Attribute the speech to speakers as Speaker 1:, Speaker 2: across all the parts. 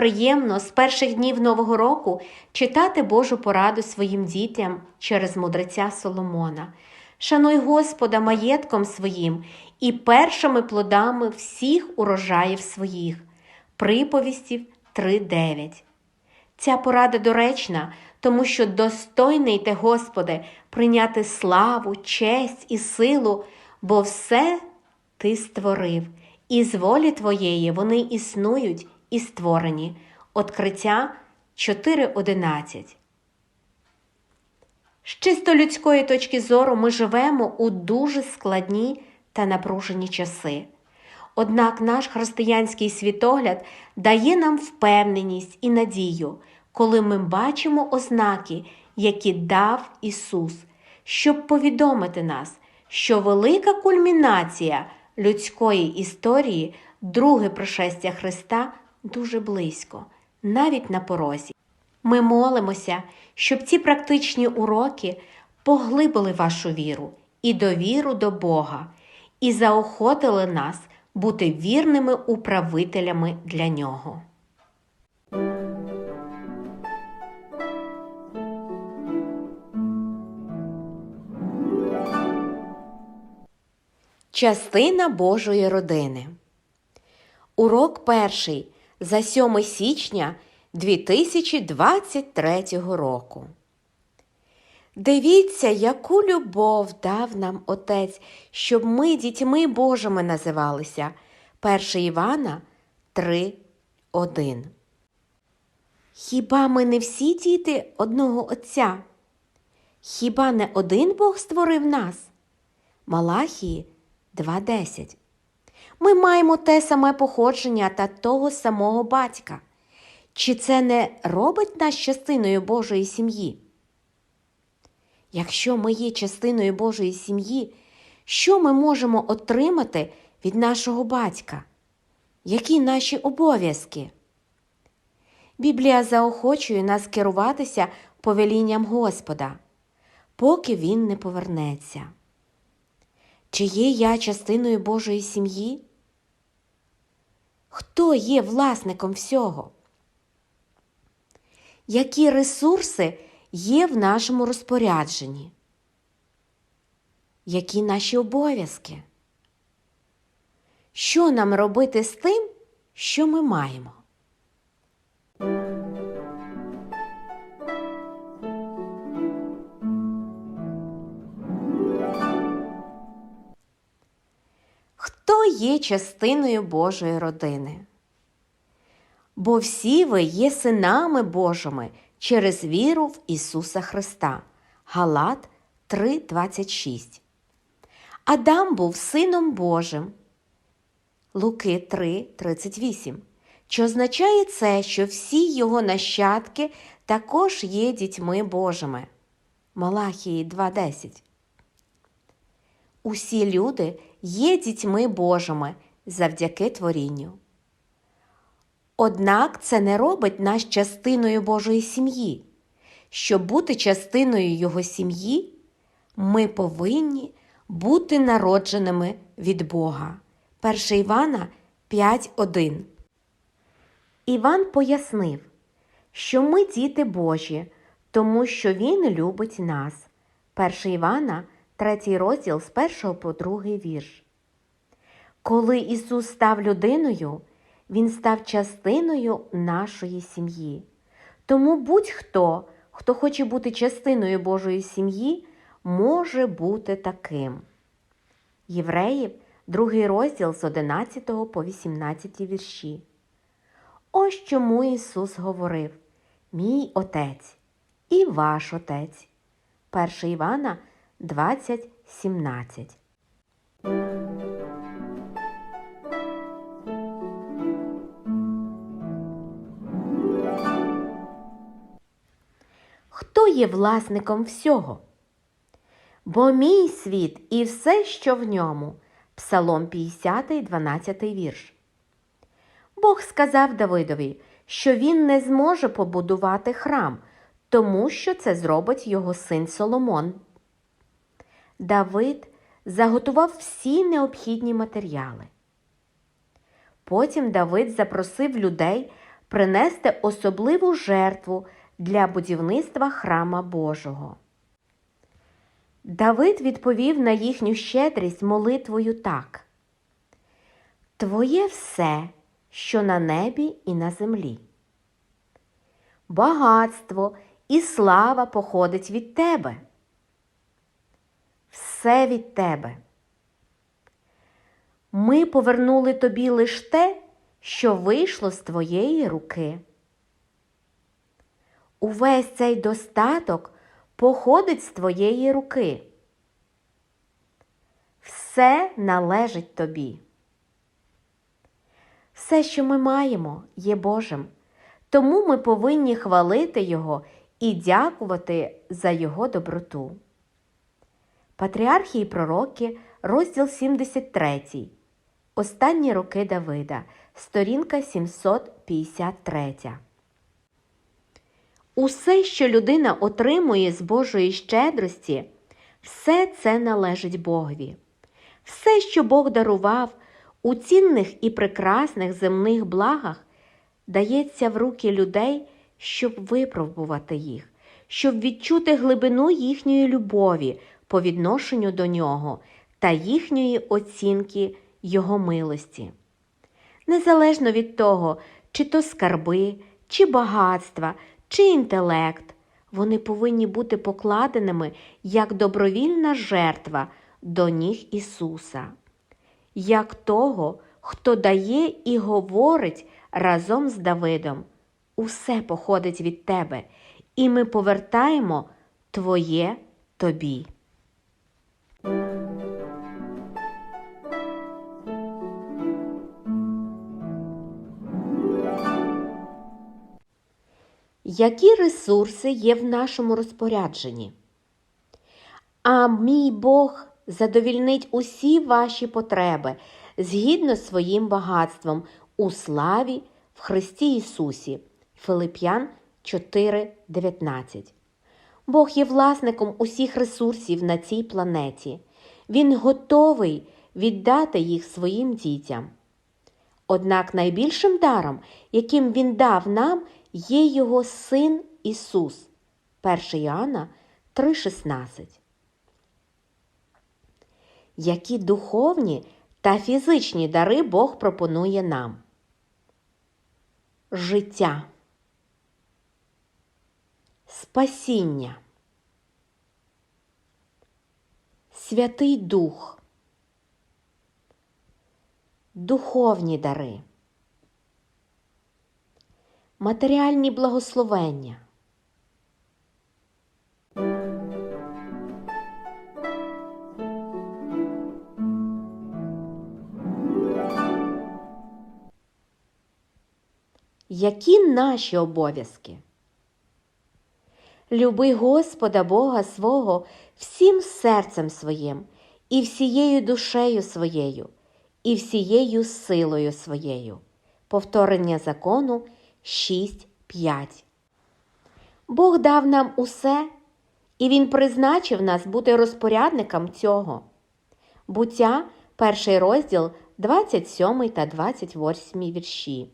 Speaker 1: приємно з перших днів Нового року читати Божу пораду своїм дітям через мудреця Соломона. Шануй Господа маєтком своїм і першими плодами всіх урожаїв своїх. Приповістів 3.9. Ця порада доречна, тому що достойний ти, Господи, прийняти славу, честь і силу, бо все Ти створив, і з волі Твоєї вони існують і створені. Откриття 4.11. З чисто людської точки зору ми живемо у дуже складні та напружені часи. Однак наш християнський світогляд дає нам впевненість і надію, коли ми бачимо ознаки, які дав Ісус, щоб повідомити нас, що велика кульмінація людської історії, друге пришестя Христа, дуже близько, навіть на порозі. Ми молимося, щоб ці практичні уроки поглибили вашу віру і довіру до Бога, і заохотили нас бути вірними управителями для нього. Частина Божої родини. Урок перший за 7 січня 2023 року. Дивіться, яку любов дав нам Отець, щоб ми дітьми Божими називалися. 1 Івана 3.1. Хіба ми не всі діти одного Отця? Хіба не один Бог створив нас? Малахії 2.10. Ми маємо те саме походження та того самого батька. Чи це не робить нас частиною Божої сім'ї? Якщо ми є частиною Божої сім'ї, що ми можемо отримати від нашого батька? Які наші обов'язки? Біблія заохочує нас керуватися повелінням Господа, поки Він не повернеться. Чи є я частиною Божої сім'ї? Хто є власником всього? Які ресурси є в нашому розпорядженні? Які наші обов'язки? Що нам робити з тим, що ми маємо? Є частиною Божої родини? Бо всі ви є синами Божими через віру в Ісуса Христа. Галат 3:26. Адам був сином Божим. Луки 3:38. Що означає це, що всі його нащадки також є дітьми Божими. Малахії 2:10. Усі люди є дітьми Божими завдяки творінню. Однак це не робить нас частиною Божої сім'ї. Щоб бути частиною Його сім'ї, ми повинні бути народженими від Бога. 1 Івана 5.1. Іван пояснив, що ми діти Божі, тому що Він любить нас. 1 Івана, 3 розділ з 1 по 2 вірш. Коли Ісус став людиною, Він став частиною нашої сім'ї. Тому будь-хто, хто хоче бути частиною Божої сім'ї, може бути таким. Євреїв, 2 розділ з 11 по 18 вірші. Ось чому Ісус говорив: Мій Отець і ваш Отець. 1 Івана 20, 17. Хто є власником всього? Бо мій світ і все, що в ньому. Псалом 50, 12 вірш. Бог сказав Давидові, що він не зможе побудувати храм, тому що це зробить його син Соломон. Давид заготував всі необхідні матеріали. Потім Давид запросив людей принести особливу жертву для будівництва храма Божого. Давид відповів на їхню щедрість молитвою так: Твоє все, що на небі і на землі. Багатство і слава походить від тебе. Все від тебе. Ми повернули тобі лиш те, що вийшло з твоєї руки. Увесь цей достаток походить з твоєї руки. Все належить тобі. Все, що ми маємо, є Божим, тому ми повинні хвалити Його і дякувати за Його доброту. Патріархії пророки, розділ 73. Останні роки Давида, сторінка 753. Усе, що людина отримує з Божої щедрості, все це належить Богові. Все, що Бог дарував у цінних і прекрасних земних благах, дається в руки людей, щоб випробувати їх, щоб відчути глибину їхньої любові по відношенню до нього та їхньої оцінки Його милості. Незалежно від того, чи то скарби, чи багатства, чи інтелект, вони повинні бути покладеними як добровільна жертва до ніг Ісуса, як того, хто дає і говорить разом з Давидом. Усе походить від тебе, і ми повертаємо Твоє тобі. Які ресурси є в нашому розпорядженні? А мій Бог задовільнить усі ваші потреби згідно з своїм багатством у славі в Христі Ісусі. Филип'ян 4:19. Бог є власником усіх ресурсів на цій планеті. Він готовий віддати їх своїм дітям. Однак найбільшим даром, яким Він дав нам, є Його Син Ісус. 1 Іоанна 3,16. Які духовні та фізичні дари Бог пропонує нам? Життя, спасіння, Святий Дух, духовні дари, матеріальні благословення. Які наші обов'язки? Люби Господа Бога свого всім серцем своїм, і всією душею своєю, і всією силою своєю. Повторення закону 6.5. Бог дав нам усе, і Він призначив нас бути розпорядником цього. Буття, перший розділ, 27 та 28 вірші.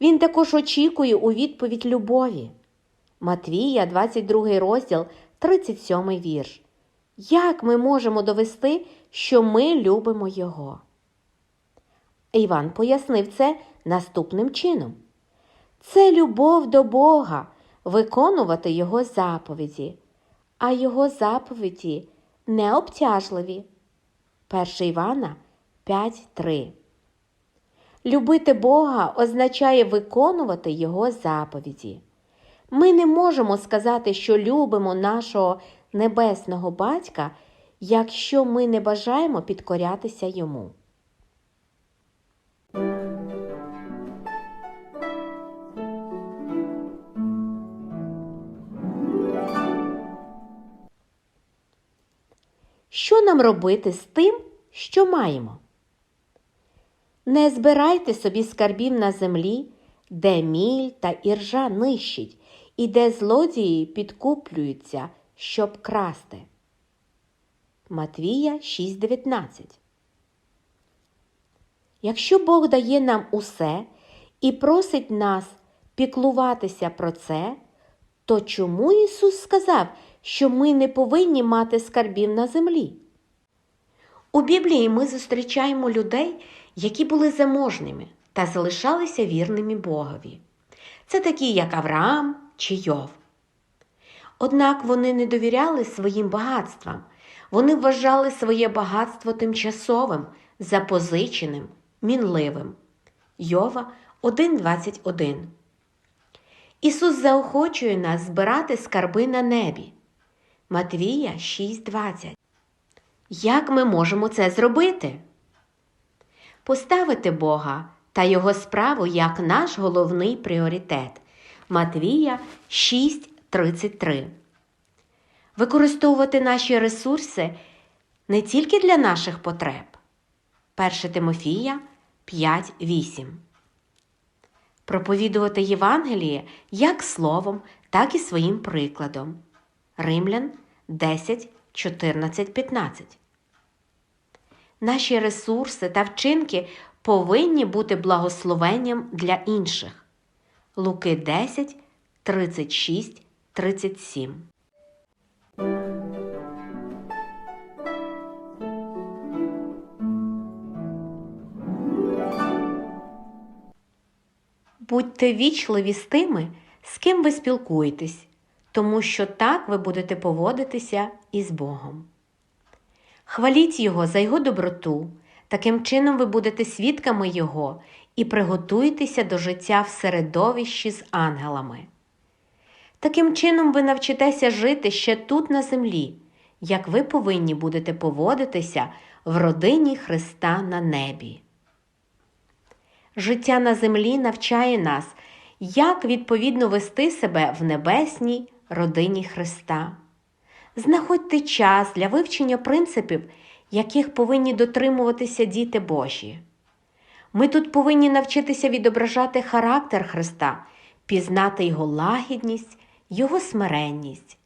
Speaker 1: Він також очікує у відповідь любові. Матвія, 22 розділ, 37 вірш. Як ми можемо довести, що ми любимо Його? Іван пояснив це наступним чином: це любов до Бога, виконувати Його заповіді, а Його заповіді необтяжливі. 1 Івана 5.3 Любити Бога означає виконувати Його заповіді. Ми не можемо сказати, що любимо нашого небесного батька, якщо ми не бажаємо підкорятися йому. Що нам робити з тим, що маємо? Не збирайте собі скарбів на землі, де міль та іржа нищить, і де злодії підкуплюються, щоб красти. Матвія 6:19 Якщо Бог дає нам усе, і просить нас піклуватися про це, то чому Ісус сказав, що ми не повинні мати скарбів на землі? У Біблії ми зустрічаємо людей, які були заможними та залишалися вірними Богові. Це такі, як Авраам чи Йов. Однак вони не довіряли своїм багатствам, вони вважали своє багатство тимчасовим, запозиченим, мінливим. Йова 1.21 Ісус заохочує нас збирати скарби на небі. Матвія 6.20 Як ми можемо це зробити? Поставити Бога та Його справу як наш головний пріоритет. Матвія 6.33 Використовувати наші ресурси не тільки для наших потреб. 1 Тимофія 5.8 Проповідувати Євангеліє як словом, так і своїм прикладом. Римлян 10, 14, 15. Наші ресурси та вчинки повинні бути благословенням для інших. Луки 10, 36, 37. Будьте вічливі з тими, з ким ви спілкуєтесь, тому що так ви будете поводитися із Богом. Хваліть Його за Його доброту, таким чином ви будете свідками Його і приготуєтеся до життя в середовищі з ангелами. Таким чином ви навчитеся жити ще тут на землі, як ви повинні будете поводитися в родині Христа на небі. Життя на землі навчає нас, як відповідно вести себе в небесній родині Христа. Знаходьте час для вивчення принципів, яких повинні дотримуватися діти Божі. Ми тут повинні навчитися відображати характер Христа, пізнати Його лагідність, Його смиренність.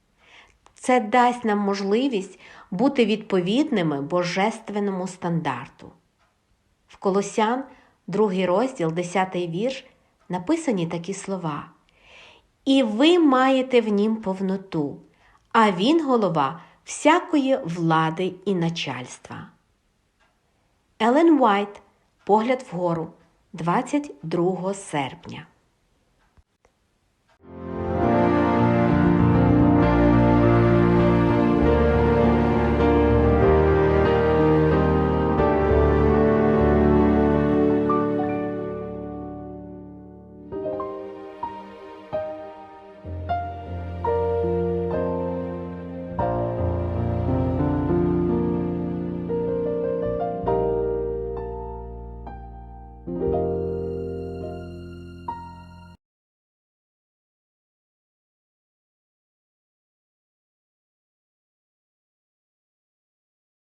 Speaker 1: Це дасть нам можливість бути відповідними божественному стандарту. В Колосян, другий розділ, 10 вірш, написані такі слова. І ви маєте в нім повноту, а він голова всякої влади і начальства. Елен Уайт Погляд вгору. 22 серпня